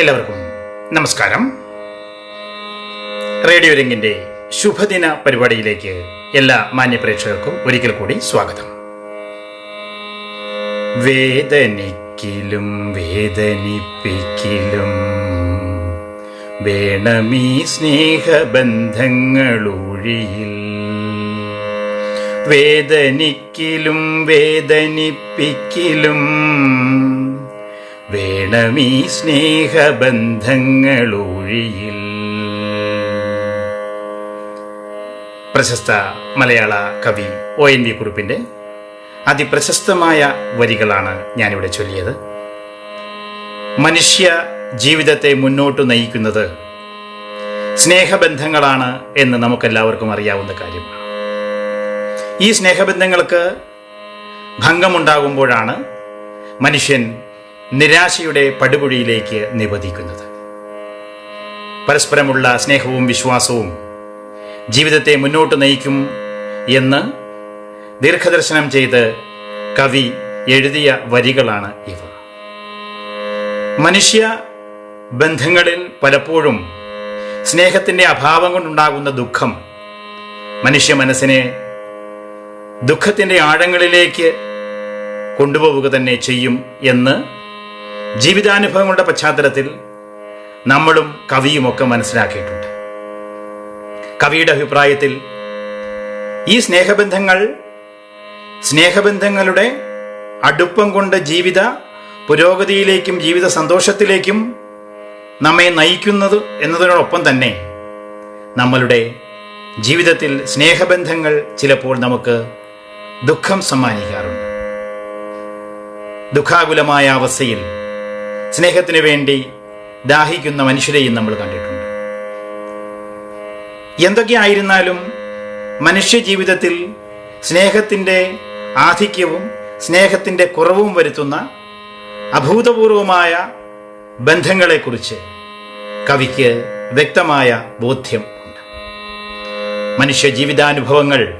എല്ലാവർക്കും നമസ്കാരം. റേഡിയോ രംഗിന്റെ ശുഭദിന പരിപാടിയിലേക്ക് എല്ലാ മാന്യപ്രേക്ഷകർക്കും ഒരിക്കൽ കൂടി സ്വാഗതം. വേദനിക്കിലും വേദനിപ്പിക്കിലും വേണമീ സ്നേഹബന്ധങ്ങളൊഴിയിൽ വേദനിക്കിലും വേദനിപ്പിക്കിലും വേണമീ സ്നേഹബന്ധങ്ങളൊഴിയിൽ. പ്രശസ്ത മലയാള കവി ഒ എൻ വി കുറുപ്പിന്റെ അതിപ്രശസ്തമായ വരികളാണ് ഞാനിവിടെ ചൊല്ലിയത്. മനുഷ്യ ജീവിതത്തെ മുന്നോട്ട് നയിക്കുന്നത് സ്നേഹബന്ധങ്ങളാണ് എന്ന് നമുക്കെല്ലാവർക്കും അറിയാവുന്ന കാര്യമാണ്. ഈ സ്നേഹബന്ധങ്ങൾക്ക് ഭംഗമുണ്ടാകുമ്പോഴാണ് മനുഷ്യൻ നിരാശയുടെ പടുകുഴിയിലേക്ക് നിപതിക്കുന്നത് പരസ്പരമുള്ള സ്നേഹവും വിശ്വാസവും ജീവിതത്തെ മുന്നോട്ട് നയിക്കും എന്ന് ദീർഘദർശനം ചെയ്ത് കവി എഴുതിയ വരികളാണ് ഇവ. മനുഷ്യ ബന്ധങ്ങളിൽ പലപ്പോഴും സ്നേഹത്തിന്റെ അഭാവം കൊണ്ടുണ്ടാകുന്ന ദുഃഖം മനുഷ്യ മനസ്സിനെ ദുഃഖത്തിന്റെ ആഴങ്ങളിലേക്ക് കൊണ്ടുപോവുക തന്നെ ചെയ്യും എന്ന് ജീവിതാനുഭവങ്ങളുടെ പശ്ചാത്തലത്തിൽ നമ്മളും കവിയുമൊക്കെ മനസ്സിലാക്കിയിട്ടുണ്ട്. കവിയുടെ അഭിപ്രായത്തിൽ ഈ സ്നേഹബന്ധങ്ങൾ സ്നേഹബന്ധങ്ങളുടെ അടുപ്പം കൊണ്ട് ജീവിത പുരോഗതിയിലേക്കും ജീവിത സന്തോഷത്തിലേക്കും നമ്മെ നയിക്കുന്നത് എന്നതിനോടൊപ്പം തന്നെ നമ്മളുടെ ജീവിതത്തിൽ സ്നേഹബന്ധങ്ങൾ ചിലപ്പോൾ നമുക്ക് ദുഃഖം സമ്മാനിക്കാറുണ്ട്. ദുഃഖാകുലമായ അവസ്ഥയിൽ സ്നേഹത്തിനു വേണ്ടി ദാഹിക്കുന്ന മനുഷ്യരെയും നമ്മൾ കണ്ടിട്ടുണ്ട്. എന്തൊക്കെയായിരുന്നാലും മനുഷ്യ ജീവിതത്തിൽ സ്നേഹത്തിന്റെ ആധിക്യവും സ്നേഹത്തിന്റെ കുറവും വരുത്തുന്ന അഭൂതപൂർവമായ ബന്ധങ്ങളെക്കുറിച്ച് കവിക്ക് വ്യക്തമായ ബോധ്യം ഉണ്ട്. മനുഷ്യ ജീവിതാനുഭവങ്ങൾ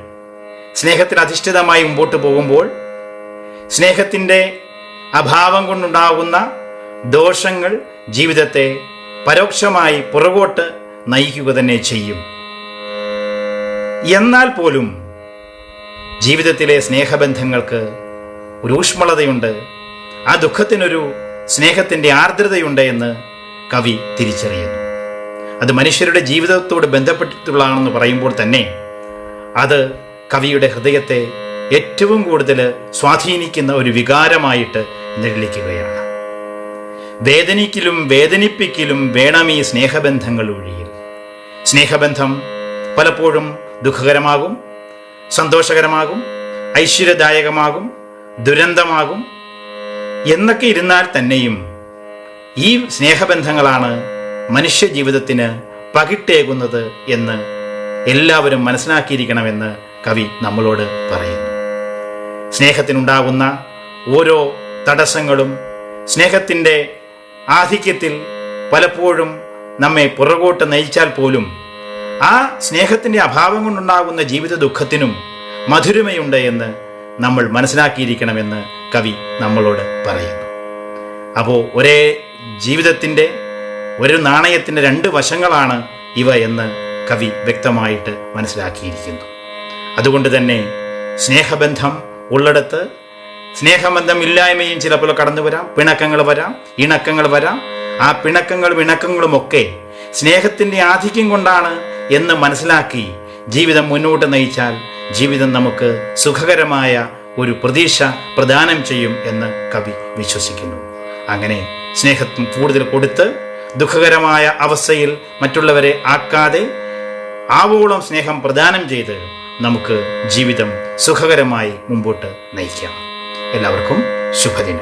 സ്നേഹത്തിൽ അധിഷ്ഠിതമായി മുമ്പോട്ട് പോകുമ്പോൾ സ്നേഹത്തിന്റെ അഭാവം കൊണ്ടുണ്ടാകുന്ന ദോഷങ്ങൾ ജീവിതത്തെ പരോക്ഷമായി പുറകോട്ട് നയിക്കുക തന്നെ ചെയ്യും. എന്നാൽ പോലും ജീവിതത്തിലെ സ്നേഹബന്ധങ്ങൾക്ക് ഒരു ഊഷ്മളതയുണ്ട്. ആ ദുഃഖത്തിനൊരു സ്നേഹത്തിന്റെ ആർദ്രതയുണ്ട് എന്ന് കവി തിരിച്ചറിയുന്നു. അത് മനുഷ്യരുടെ ജീവിതത്തോട് ബന്ധപ്പെട്ടിട്ടുള്ളതാണെന്ന് പറയുമ്പോൾ തന്നെ അത് കവിയുടെ ഹൃദയത്തെ ഏറ്റവും കൂടുതൽ സ്വാധീനിക്കുന്ന ഒരു വികാരമായിട്ട് നിഴലിക്കുകയാണ്. വേദനിക്കിലും വേദനിപ്പിക്കലും വേണം ഈ സ്നേഹബന്ധങ്ങൾ ഒഴിയിൽ. സ്നേഹബന്ധം പലപ്പോഴും ദുഃഖകരമാകും സന്തോഷകരമാകും ഐശ്വര്യദായകമാകും ദുരന്തമാകും എന്നൊക്കെ ഇരുന്നാൽ തന്നെയും ഈ സ്നേഹബന്ധങ്ങളാണ് മനുഷ്യ ജീവിതത്തിന് പകിട്ടേകുന്നത് എന്ന് എല്ലാവരും മനസ്സിലാക്കിയിരിക്കണമെന്ന് കവി നമ്മളോട് പറയുന്നു. സ്നേഹത്തിനുണ്ടാകുന്ന ഓരോ തടസ്സങ്ങളും സ്നേഹത്തിന്റെ ആധിക്യത്തിൽ പലപ്പോഴും നമ്മെ പുറകോട്ട് നയിച്ചാൽ പോലും ആ സ്നേഹത്തിന്റെ അഭാവം കൊണ്ടുണ്ടാകുന്ന ജീവിത ദുഃഖത്തിനും മധുരമയുണ്ട് എന്ന് നമ്മൾ മനസ്സിലാക്കിയിരിക്കണമെന്ന് കവി നമ്മളോട് പറയുന്നു. അപ്പോൾ ഒരേ ജീവിതത്തിന്റെ ഒരു നാണയത്തിന്റെ രണ്ട് വശങ്ങളാണ് ഇവ എന്ന് കവി വ്യക്തമായിട്ട് മനസ്സിലാക്കിയിരിക്കുന്നു. അതുകൊണ്ട് തന്നെ സ്നേഹബന്ധം ഉള്ളിടത്ത് സ്നേഹബന്ധം ഇല്ലായ്മയും ചിലപ്പോൾ കടന്നു വരാം പിണക്കങ്ങൾ വരാം ഇണക്കങ്ങൾ വരാം. ആ പിണക്കങ്ങളും ഇണക്കങ്ങളും ഒക്കെ സ്നേഹത്തിന്റെ ആധിക്യം കൊണ്ടാണ് എന്ന് മനസ്സിലാക്കി ജീവിതം മുന്നോട്ട് നയിച്ചാൽ ജീവിതം നമുക്ക് സുഖകരമായ ഒരു പ്രതീക്ഷ പ്രദാനം ചെയ്യും എന്ന് കവി വിശ്വസിക്കുന്നു. അങ്ങനെ സ്നേഹത്വം കൂടുതൽ കൊടുത്ത് ദുഃഖകരമായ അവസ്ഥയിൽ മറ്റുള്ളവരെ ആക്കാതെ ആവോളം സ്നേഹം പ്രദാനം ചെയ്ത് നമുക്ക് ജീവിതം സുഖകരമായി മുമ്പോട്ട് നയിക്കാം. എല്ലാവർക്കും ശുഭദിനം.